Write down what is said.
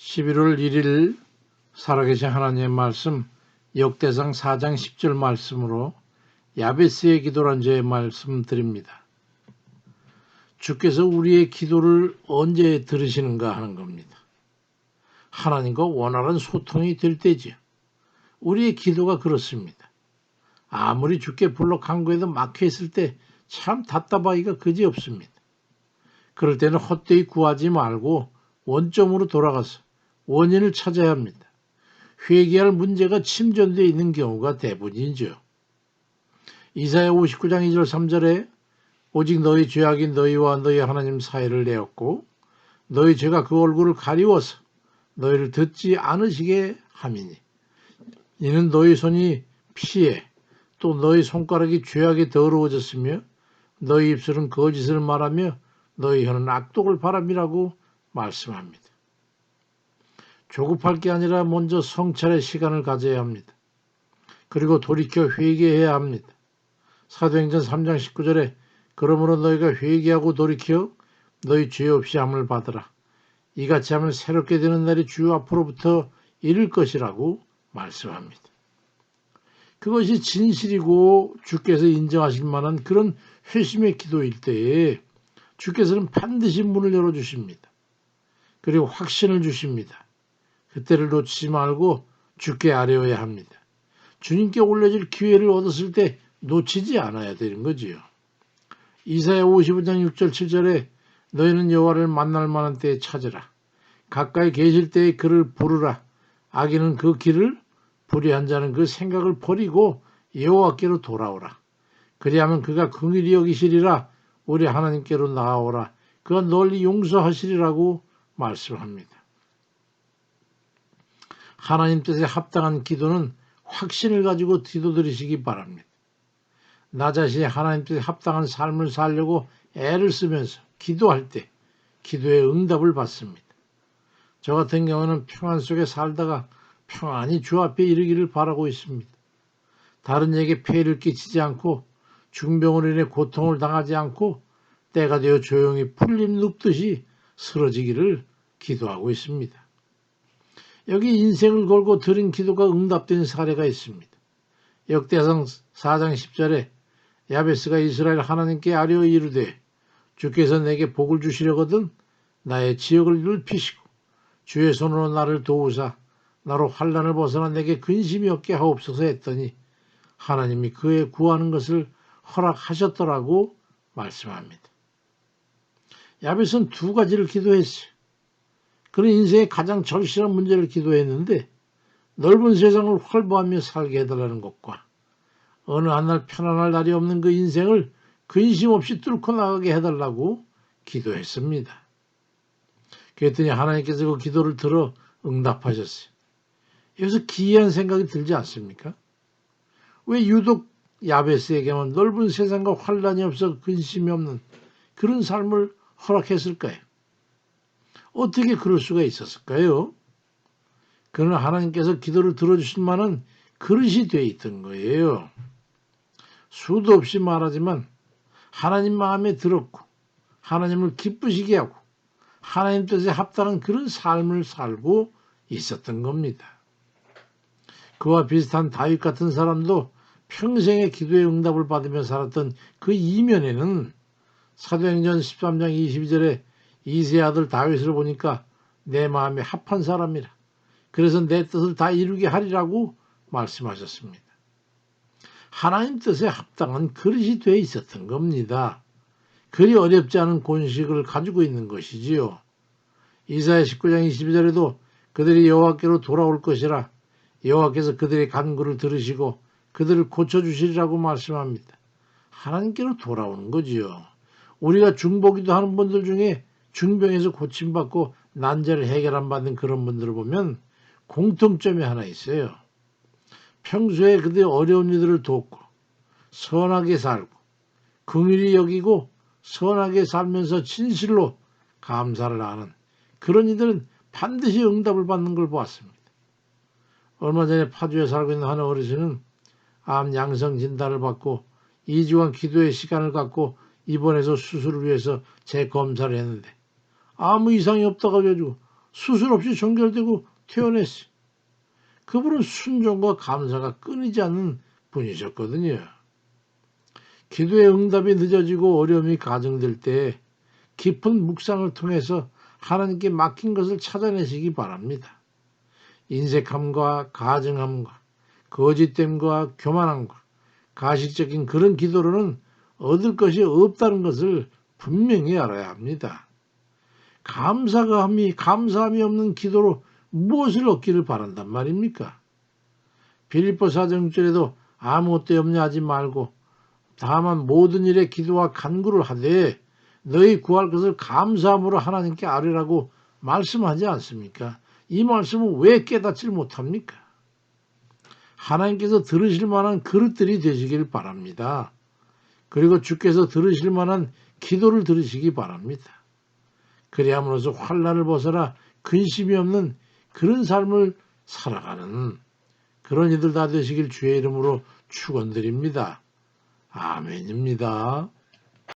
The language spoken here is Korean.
11월 1일 살아계신 하나님의 말씀 역대상 4장 10절 말씀으로 야베스의 기도란 죄의 말씀 드립니다. 주께서 우리의 기도를 언제 들으시는가 하는 겁니다. 하나님과 원활한 소통이 될 때지요. 우리의 기도가 그렇습니다. 아무리 주께 불러 간구해도 막혀있을 때 참 답답하기가 그지 없습니다. 그럴 때는 헛되이 구하지 말고 원점으로 돌아가서 원인을 찾아야 합니다. 회개할 문제가 침전되어 있는 경우가 대부분이죠. 이사야 59장 2절 3절에 오직 너희 죄악이 너희와 너희 하나님 사이를 내었고 너희 죄가 그 얼굴을 가리워서 너희를 듣지 않으시게 함이니 이는 너희 손이 피해 또 너희 손가락이 죄악에 더러워졌으며 너희 입술은 거짓을 말하며 너희 혀는 악독을 바람이라고 말씀합니다. 조급할 게 아니라 먼저 성찰의 시간을 가져야 합니다. 그리고 돌이켜 회개해야 합니다. 사도행전 3장 19절에 그러므로 너희가 회개하고 돌이켜 너희 죄 없이 함을 받으라. 이같이 하면 새롭게 되는 날이 주 앞으로부터 이를 것이라고 말씀합니다. 그것이 진실이고 주께서 인정하실 만한 그런 회심의 기도일 때에 주께서는 반드시 문을 열어주십니다. 그리고 확신을 주십니다. 그때를 놓치지 말고 주께 아뢰어야 합니다. 주님께 올려질 기회를 얻었을 때 놓치지 않아야 되는 거지요. 이사야 55장 6절 7절에 너희는 여호와를 만날 만한 때에 찾으라. 가까이 계실 때에 그를 부르라. 악인은 그 길을 불의한 자는 그 생각을 버리고 여호와께로 돌아오라. 그리하면 그가 긍휼히 여기시리라 우리 하나님께로 나아오라. 그가 널리 용서하시리라고 말씀합니다. 하나님 뜻에 합당한 기도는 확신을 가지고 기도드리시기 바랍니다. 나 자신이 하나님 뜻에 합당한 삶을 살려고 애를 쓰면서 기도할 때 기도의 응답을 받습니다. 저 같은 경우는 평안 속에 살다가 평안히 주 앞에 이르기를 바라고 있습니다. 다른 에게 폐해를 끼치지 않고 중병으로 인해 고통을 당하지 않고 때가 되어 조용히 풀림 눕듯이 쓰러지기를 기도하고 있습니다. 여기 인생을 걸고 드린 기도가 응답된 사례가 있습니다. 역대상 4장 10절에 야베스가 이스라엘 하나님께 아뢰어 이르되 주께서 내게 복을 주시려거든 나의 지역을 넓히시고 주의 손으로 나를 도우사 나로 환란을 벗어나 내게 근심이 없게 하옵소서 했더니 하나님이 그의 구하는 것을 허락하셨더라고 말씀합니다. 야벳은 두 가지를 기도했어요. 그는 인생의 가장 절실한 문제를 기도했는데 넓은 세상을 활보하며 살게 해달라는 것과 어느 한날 편안할 날이 없는 그 인생을 근심 없이 뚫고 나가게 해달라고 기도했습니다. 그랬더니 하나님께서 그 기도를 들어 응답하셨어요. 여기서 기이한 생각이 들지 않습니까? 왜 유독 야베스에게만 넓은 세상과 환란이 없어 근심이 없는 그런 삶을 허락했을까요? 어떻게 그럴 수가 있었을까요? 그는 하나님께서 기도를 들어주실 만한 그릇이 되어 있던 거예요. 수도 없이 말하지만 하나님 마음에 들었고 하나님을 기쁘시게 하고 하나님 뜻에 합당한 그런 삶을 살고 있었던 겁니다. 그와 비슷한 다윗 같은 사람도 평생의 기도의 응답을 받으며 살았던 그 이면에는 사도행전 13장 22절에 이세 아들 다윗을 보니까 내 마음에 합한 사람이라. 그래서 내 뜻을 다 이루게 하리라고 말씀하셨습니다. 하나님 뜻에 합당한 그릇이 되어 있었던 겁니다. 그리 어렵지 않은 본식을 가지고 있는 것이지요. 이사야 19장 22절에도 그들이 여호와께로 돌아올 것이라 여호와께서 그들의 간구를 들으시고 그들을 고쳐주시리라고 말씀합니다. 하나님께로 돌아오는 거지요. 우리가 중보기도 하는 분들 중에 중병에서 고침받고 난제를 해결 안 받는 그런 분들을 보면 공통점이 하나 있어요. 평소에 그들의 어려운 이들을 돕고 선하게 살고 긍휼히 여기고 선하게 살면서 진실로 감사를 하는 그런 이들은 반드시 응답을 받는 걸 보았습니다. 얼마 전에 파주에 살고 있는 한 어르신은 암 양성 진단을 받고 2주간 기도의 시간을 갖고 입원해서 수술을 위해서 재검사를 했는데 아무 이상이 없다고 해가지고 수술 없이 종결되고 퇴원했어요. 그분은 순종과 감사가 끊이지 않는 분이셨거든요. 기도의 응답이 늦어지고 어려움이 가정될 때 깊은 묵상을 통해서 하나님께 맡긴 것을 찾아내시기 바랍니다. 인색함과 가증함과 거짓됨과 교만함과 가식적인 그런 기도로는 얻을 것이 없다는 것을 분명히 알아야 합니다. 감사감이 감사함이 없는 기도로 무엇을 얻기를 바란단 말입니까? 빌립보 사정절에도 아무것도 염려하지 말고 다만 모든 일에 기도와 간구를 하되 너희 구할 것을 감사함으로 하나님께 아뢰라고 말씀하지 않습니까? 이 말씀은 왜 깨닫질 못합니까? 하나님께서 들으실 만한 그릇들이 되시길 바랍니다. 그리고 주께서 들으실 만한 기도를 들으시기 바랍니다. 그리함으로써 환란을 벗어나 근심이 없는 그런 삶을 살아가는 그런 이들 다 되시길 주의 이름으로 축원드립니다. 아멘입니다.